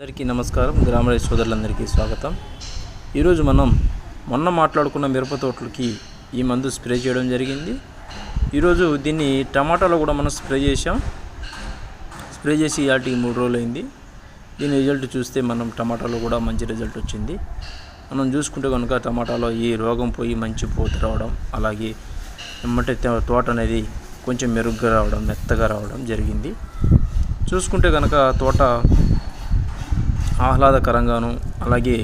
అందరికీ నమస్కారం. గ్రామ సోదరులందరికీ స్వాగతం. ఈరోజు మనం మొన్న మాట్లాడుకున్న మిరప తోటలకి ఈ మందు స్ప్రే చేయడం జరిగింది. ఈరోజు దీన్ని టమాటాలో కూడా మనం స్ప్రే చేసాం స్ప్రే చేసి వాటికి మూడు రోజులు అయింది దీని రిజల్ట్ చూస్తే మనం టమాటాలో కూడా మంచి రిజల్ట్ వచ్చింది. మనం చూసుకుంటే కనుక టమాటాలో ఈ రోగం పోయి మంచి పూత రావడం అలాగే ఎమ్మటే తోట అనేది కొంచెం మెరుగ్గా రావడం మెత్తగా రావడం జరిగింది. చూసుకుంటే కనుక తోట ఆహ్లాదకరంగాను అలాగే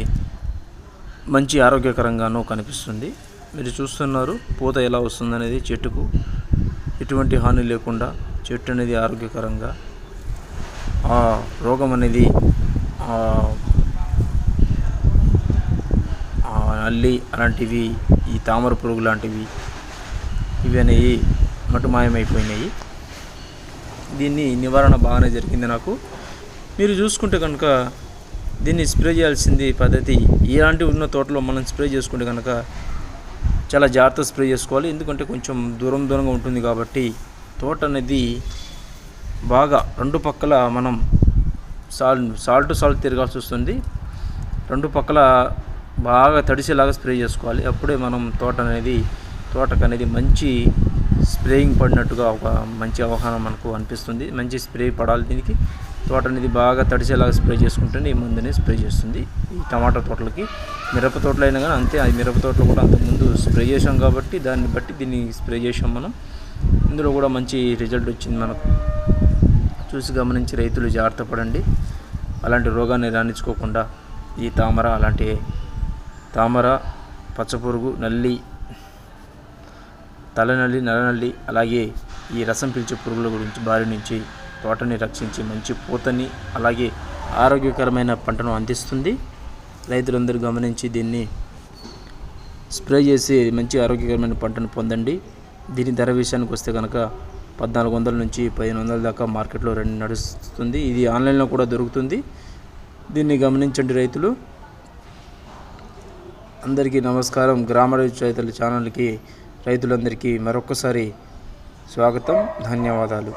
మంచి ఆరోగ్యకరంగాను కనిపిస్తుంది. మీరు చూస్తున్నారు పూత ఎలా వస్తుందనేది చెట్టుకు ఎటువంటి హాని లేకుండా చెట్టు అనేది ఆరోగ్యకరంగా ఆ రోగం అనేది అల్లి నల్లి అలాంటివి ఈ తామర పురుగు లాంటివి ఇవి అనేవి మటుమాయమైపోయినాయి. దీన్ని నివారణ బాగానే జరిగింది నాకు. మీరు చూసుకుంటే కనుక దీన్ని స్ప్రే చేయాల్సింది పద్ధతి. ఇలాంటి ఉన్న తోటలో మనం స్ప్రే చేసుకుంటే కనుక చాలా జాగ్రత్త స్ప్రే చేసుకోవాలి. ఎందుకంటే కొంచెం దూరం దూరంగా ఉంటుంది కాబట్టి తోట అనేది బాగా రెండు పక్కల మనం సాల్ సాల్ట్ సాల్ట్ తిరగాల్సి వస్తుంది. రెండు పక్కల బాగా తడిసేలాగా స్ప్రే చేసుకోవాలి. అప్పుడే మనం తోట అనేది తోటకు అనేది మంచి స్ప్రేయింగ్ పడినట్టుగా ఒక మంచి అవగాహన మనకు అనిపిస్తుంది. మంచి స్ప్రే పడాలి దీనికి. తోట అనేది బాగా తడిసేలాగా స్ప్రే చేసుకుంటేనే ఈ మందుని స్ప్రే చేస్తుంది. ఈ టమాటా తోటలకి మిరప తోటలు అయినా కానీ అంతే. అది మిరప తోటలో కూడా అంతకుముందు స్ప్రే చేసాం కాబట్టి దాన్ని బట్టి దీన్ని స్ప్రే చేసాం మనం. ఇందులో కూడా మంచి రిజల్ట్ వచ్చింది మనకు. చూసి గమనించి రైతులు జాగ్రత్త పడండి. అలాంటి రోగాన్ని రాణించుకోకుండా ఈ తామర అలాంటి తామర పచ్చపురుగు నల్లి తలనల్లి నల్లనల్లి అలాగే ఈ రసం పీల్చే పురుగుల గురించి బారి నుంచి తోటని రక్షించి మంచి పూతని అలాగే ఆరోగ్యకరమైన పంటను అందిస్తుంది. రైతులందరూ గమనించి దీన్ని స్ప్రే చేసి మంచి ఆరోగ్యకరమైన పంటను పొందండి. దీని ధర విషయానికి వస్తే కనుక పద్నాలుగు వందల నుంచి పదిహేను వందల దాకా మార్కెట్లో రెండు నడుస్తుంది. ఇది ఆన్లైన్లో కూడా దొరుకుతుంది. దీన్ని గమనించండి రైతులు. అందరికీ నమస్కారం. గ్రామ రైతుల ఛానల్కి రైతులందరికీ మరొకసారి స్వాగతం ధన్యవాదాలు.